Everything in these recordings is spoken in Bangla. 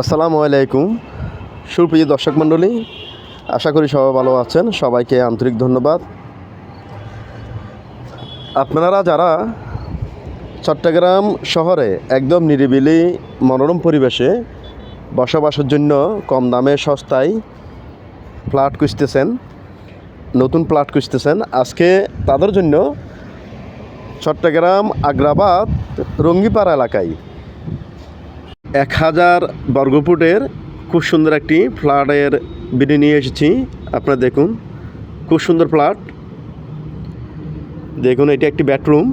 আসসালামু আলাইকুম। সুপ্রিয় দর্শক মণ্ডলী, আশা করি সবাই ভালো আছেন। সবাইকে আন্তরিক ধন্যবাদ। আপনারা যারা চট্টগ্রাম শহরে একদম নিরিবিলি মনোরম পরিবেশে বসবাসের জন্য কম দামে সস্তায় ফ্ল্যাট খুঁজতেছেন, নতুন ফ্ল্যাট খুঁজতেছেন, আজকে তাদের জন্য চট্টগ্রাম আগ্রাবাদ রঙ্গিপাড়া এলাকায় এক হাজার বর্গফুটের খুব সুন্দর একটি ফ্ল্যাটের বিডি নিয়ে এসেছি। আপনারা দেখুন, খুব সুন্দর ফ্ল্যাট। দেখুন, এটি একটি বেডরুম,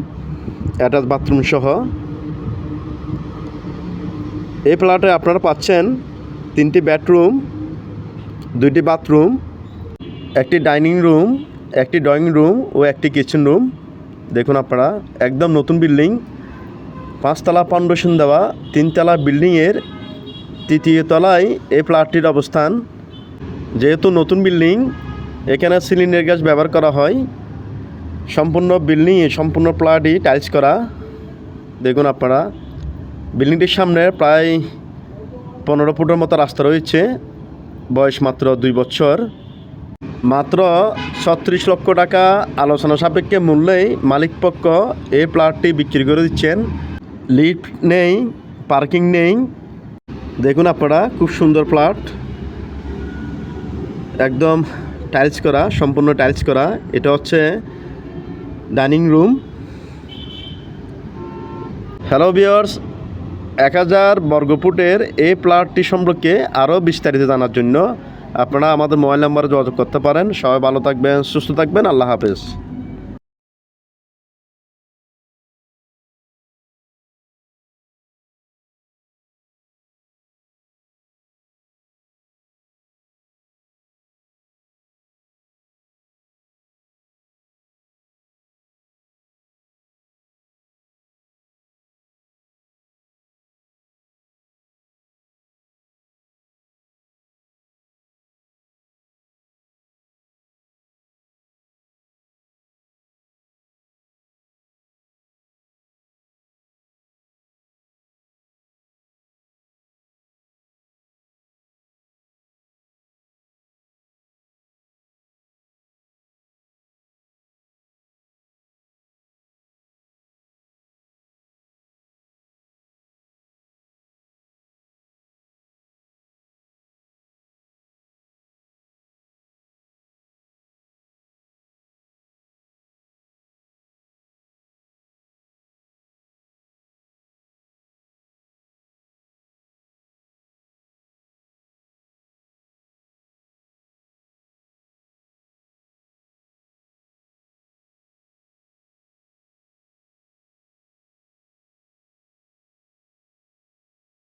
অ্যাটাচ বাথরুম সহ। এই ফ্ল্যাটে আপনারা পাচ্ছেন তিনটি বেডরুম, দুইটি বাথরুম, একটি ডাইনিং রুম, একটি ড্রয়িং রুম ও একটি কিচেন রুম। দেখুন আপনারা, একদম নতুন বিল্ডিং। পাঁচতলা ফাউন্ডেশন দেওয়া তিনতলা বিল্ডিংয়ের তৃতীয় তলায় এই ফ্ল্যাটটির অবস্থান। যেহেতু নতুন বিল্ডিং, এখানে সিলিন্ডার গ্যাস ব্যবহার করা হয়। সম্পূর্ণ বিল্ডিং, সম্পূর্ণ ফ্ল্যাটই টাইলস করা। দেখুন আপনারা, বিল্ডিংটির সামনে প্রায় পনেরো ফুটের মতো রাস্তা রয়েছে। বয়স মাত্র দুই বছর। মাত্র ছত্রিশ লক্ষ টাকা আলোচনা সাপেক্ষে মূল্যেই মালিকপক্ষ এই প্লটটি বিক্রি করে দিচ্ছেন। লিফট নেই, পার্কিং নেই। দেখুন আপনারা, খুব সুন্দর প্লট একদম টাইলস করা, সম্পূর্ণ টাইলস করা। এটা হচ্ছে ডাইনিং রুম। হ্যালো বিয়ার্স এক হাজার বর্গফুটের এই প্লটটি সম্পর্কে আরও বিস্তারিত জানার জন্য আপনারা আমাদের মোবাইল নাম্বারে যোগাযোগ করতে পারেন। সবাই ভালো থাকবেন, সুস্থ থাকবেন। আল্লাহ হাফেজ।